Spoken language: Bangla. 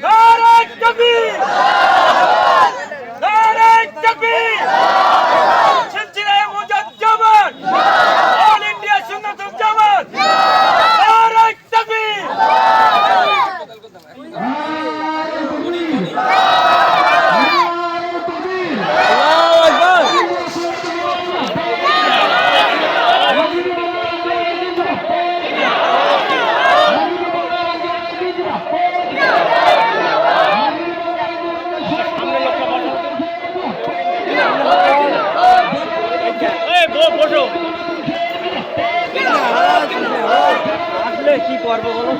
Direct to me! Direct to me! আসলে কি করব বলো